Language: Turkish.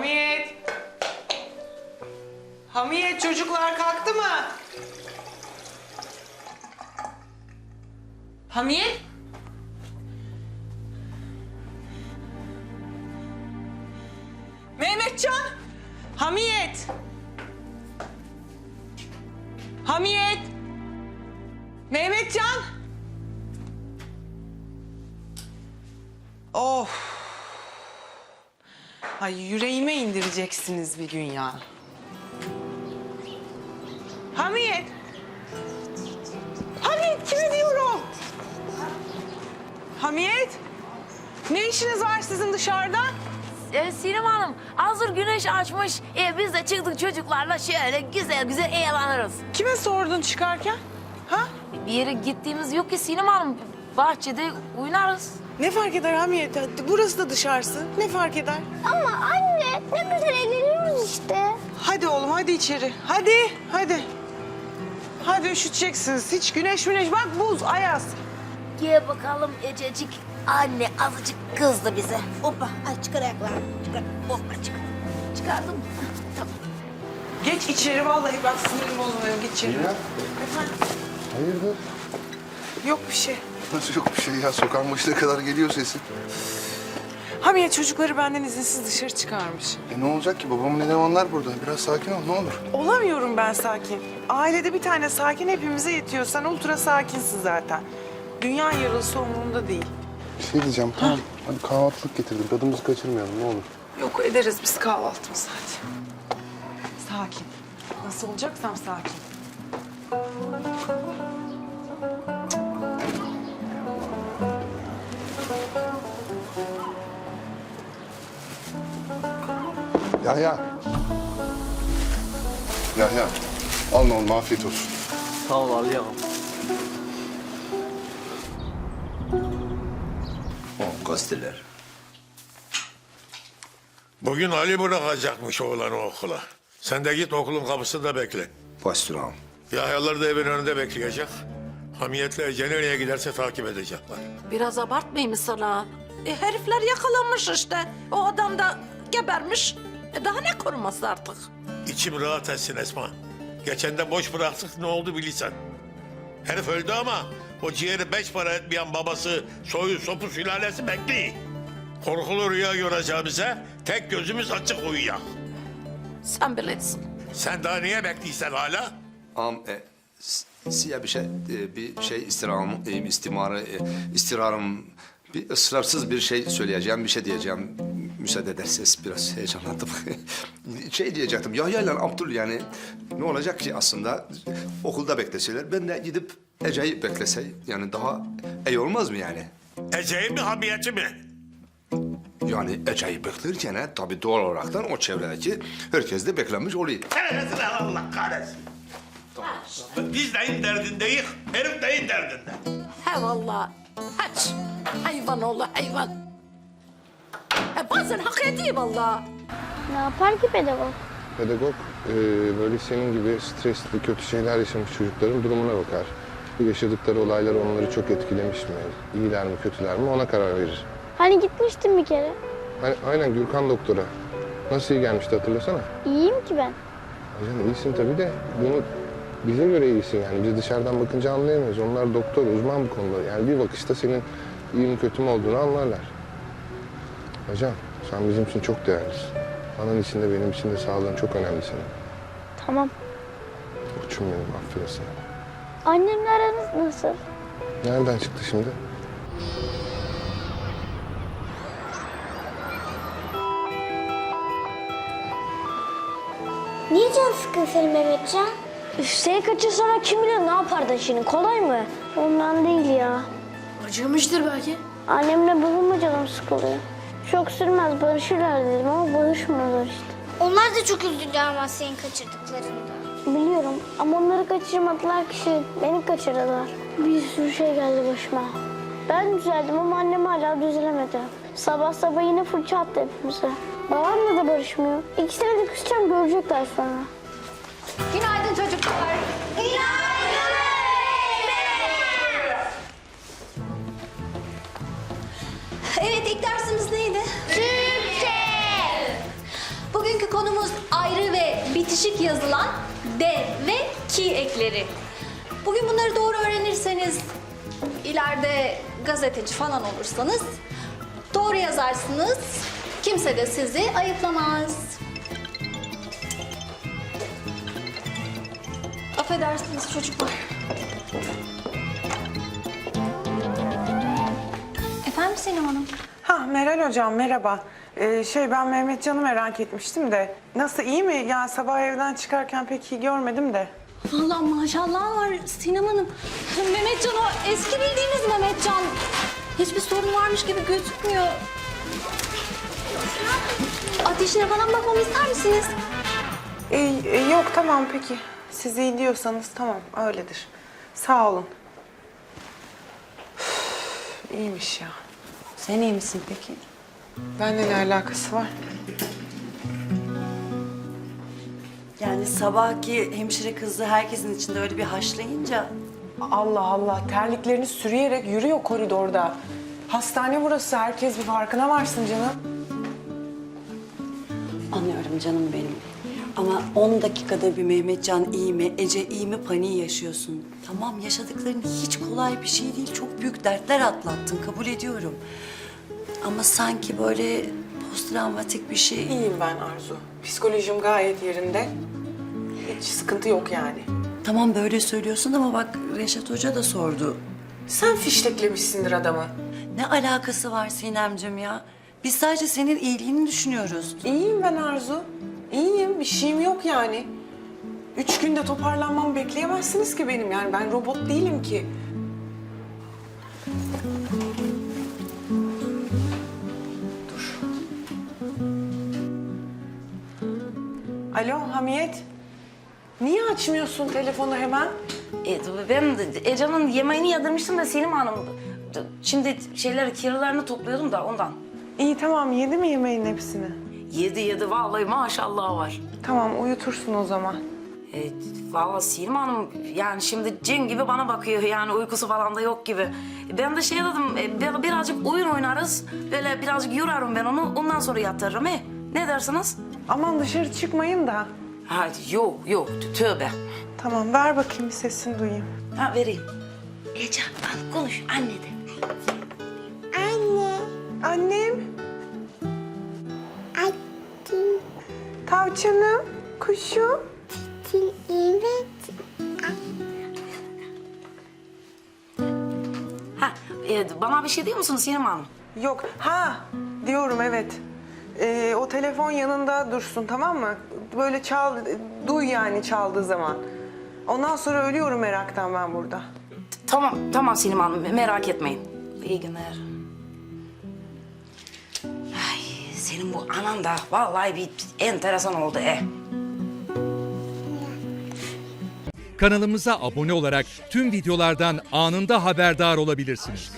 Hamiyet. Hamiyet çocuklar kalktı mı? Hamiyet. Mehmetcan. Hamiyet. Hamiyet. Mehmetcan. Of. Ay yüreğime indireceksiniz bir gün ya. Hamiyet. Hamiyet kime diyorum? Hamiyet. Ne işiniz var sizin dışarıda? Ee, Sinem Hanım hazır güneş açmış. Ee, biz de çıktık çocuklarla şöyle güzel güzel eğleniriz. Kime sordun çıkarken? Ha? Bir yere gittiğimiz yok ki Sinem Hanım. Bahçede oynarız. Ne fark eder Hamiyet? Burası da dışarısı. Ne fark eder? Ama anne ne güzel eğleniyoruz işte. Hadi oğlum hadi içeri. Hadi hadi. Hadi üşüteceksiniz. Hiç güneş güneş bak buz ayaz. Gel bakalım Ececik. Anne azıcık kızdı bize. Hoppa, ay çıkar ayaklarını. Çıkar. Hoppa çık. Çıkardım mı? Tamam. Geç içeri vallahi bak sinirim bozuluyor. Geç içeri. Hayırdır? Yok bir şey. Nasıl yok bir şey ya? Sokağın başına kadar geliyor sesin. Hamiyet çocukları benden izinsiz dışarı çıkarmış. E ne olacak ki? Babamın elemanlar burada. Biraz sakin ol ne olur. Olamıyorum ben sakin. Ailede bir tane sakin hepimize yetiyor. Sen ultra sakinsin zaten. Dünya yarılsa umurumda değil. Bir şey diyeceğim. Tamam. Hadi kahvaltılık getirdim. Tadımızı kaçırmayalım ne olur. Yok ederiz biz kahvaltımızı hadi. Sakin. Nasıl olacaksam sakin. Ya ya. Ya ya. Al ne oğlum afiyet olsun. Sağ ol Ali ağam. O gazeteler. Bugün Ali bırakacakmış oğlanı okula. Sen de git okulun kapısında bekle. Bastır ağam. Yahyalar da evin önünde bekleyecek. Hamiyetle Ece nereye giderse takip edecekler. Biraz abartmayayım sana. E, herifler yakalanmış işte. O adam da gebermiş. E, daha ne koruması artık? İçim rahat etsin Esma. Geçen de boş bıraktık ne oldu bilirsen. Herif öldü ama o ciğeri beş para etmeyen babası soyu sopu sülalesi bekliyor. Korkulu rüya göreceğimize tek gözümüz açık uyuyak. Sen bilirsin. Sen daha niye bekliyorsun hala? Ağam e, s- size bir şey e, bir şey istirham, e, istimarı, e, istirarım bir ısrarsız bir şey söyleyeceğim, bir şey diyeceğim. Müsaade ederseniz biraz heyecanlandım. şey diyecektim, Yahya ile Abdül yani ne olacak ki aslında okulda bekleseler, ben de gidip Ece'yi beklese yani daha iyi olmaz mı yani? Ece'yi mi hamiyeti mi? Yani Ece'yi beklerken he, tabii doğal olaraktan o çevredeki herkes de beklenmiş oluyor. Kahretsin Allah kahretsin. Biz neyin derdindeyiz, herif neyin derdinde. He vallahi. Haç. Hayvan oğlu hayvan. E, bazen hak ediyor vallahi. Ne yapar ki pedagog? Pedagog e, böyle senin gibi stresli, kötü şeyler yaşamış çocukların durumuna bakar. Bu yaşadıkları olaylar onları çok etkilemiş mi? İyiler mi, kötüler mi ona karar verir. Hani gitmiştim bir kere. Hani, aynen Gürkan doktora. Nasıl iyi gelmişti hatırlasana. İyiyim ki ben. Hocam iyisin tabii de bunu bize göre iyisin yani. Biz dışarıdan bakınca anlayamayız. Onlar doktor, uzman bu konuda. Yani bir bakışta senin iyi mi kötü mü olduğunu anlarlar. Hocam sen bizim için çok değerlisin. Anan için de benim için de sağlığın çok önemli senin. Tamam. Uçum benim aferin sana. Annemle aranız nasıl? Nereden çıktı şimdi? Niye can sıkın senin Mehmetcan? Üf, seni kaçırsana kim bilir ne yapardın şimdi? Kolay mı? Ondan değil ya. Acımıştır belki. Annemle babama canım sıkılıyor. Çok sürmez barışırlar dedim ama barışmıyorlar işte. Onlar da çok üzüldü ama seni kaçırdıklarında. Biliyorum ama onları kaçırmadılar kişi. Beni kaçırdılar. Bir sürü şey geldi başıma. Ben düzeldim ama annem hala düzelemedi. Sabah sabah yine fırça attı hepimize. Babamla da barışmıyor. İkisine de küseceğim görecekler sonra. Günaydın çocuklar. Evet ilk dersimiz neydi? Türkçe. bitişik yazılan D ve ki ekleri. Bugün bunları doğru öğrenirseniz, ileride gazeteci falan olursanız doğru yazarsınız. Kimse de sizi ayıplamaz. Affedersiniz çocuklar. Efendim Sinem Hanım? Ha Meral hocam merhaba. Ee, şey ben Mehmetcan'ı merak etmiştim de. Nasıl iyi mi? Ya sabah evden çıkarken pek iyi görmedim de. Vallahi maşallah var Sinem Hanım. Mehmetcan o eski bildiğimiz Mehmetcan. Hiçbir sorun varmış gibi gözükmüyor. Ateşine falan bakmamı ister misiniz? Ee, e, yok tamam peki. Siz iyi diyorsanız tamam öyledir. Sağ olun. Üf, İyiymiş ya. Sen iyi misin peki? Bende ne alakası var? Yani sabahki hemşire kızı herkesin içinde öyle bir haşlayınca... Allah Allah terliklerini sürüyerek yürüyor koridorda. Hastane burası. Herkes bir farkına varsın canım. Anlıyorum canım benim. Ama 10 dakikada bir Mehmetcan iyi mi, Ece iyi mi paniği yaşıyorsun. Tamam yaşadıkların hiç kolay bir şey değil. Çok büyük dertler atlattın kabul ediyorum. Ama sanki böyle posttraumatik bir şey. İyiyim ben Arzu. Psikolojim gayet yerinde. Hiç sıkıntı yok yani. Tamam böyle söylüyorsun ama bak Reşat Hoca da sordu. Sen fişteklemişsindir adamı. Ne alakası var Sinemcim ya? Biz sadece senin iyiliğini düşünüyoruz. İyiyim ben Arzu. İyiyim. Bir şeyim yok yani. Üç günde toparlanmamı bekleyemezsiniz ki benim. Yani ben robot değilim ki. Dur. Alo Hamiyet. Niye açmıyorsun telefonu hemen? E, ben de yemeğini yadırmıştım da Selim Hanım. Şimdi şeyleri, kiralarını topluyordum da ondan. İyi tamam yedi mi yemeğin hepsini? Yedi yedi vallahi maşallah var. Tamam uyutursun o zaman. E, vallahi Selim Hanım yani şimdi cin gibi bana bakıyor yani uykusu falan da yok gibi. Ben de şey dedim e, birazcık oyun oynarız. Böyle birazcık yorarım ben onu ondan sonra yatırırım he. Ne dersiniz? Aman dışarı çıkmayın da. Hadi yok yok tövbe. Tamam ver bakayım bir sesini duyayım. Ha vereyim. Ece al konuş anne de. Annem. Tavçanım, kuşum. Ha e, bana bir şey diyor musunuz Selim Hanım? Yok, ha diyorum evet. Ee, o telefon yanında dursun tamam mı? Böyle çal, duy yani çaldığı zaman. Ondan sonra ölüyorum meraktan ben burada. Tamam, tamam Selim Hanım. Merak etmeyin. İyi günler. Senin bu anan da vallahi bir enteresan oldu e. Kanalımıza abone olarak tüm videolardan anında haberdar olabilirsiniz.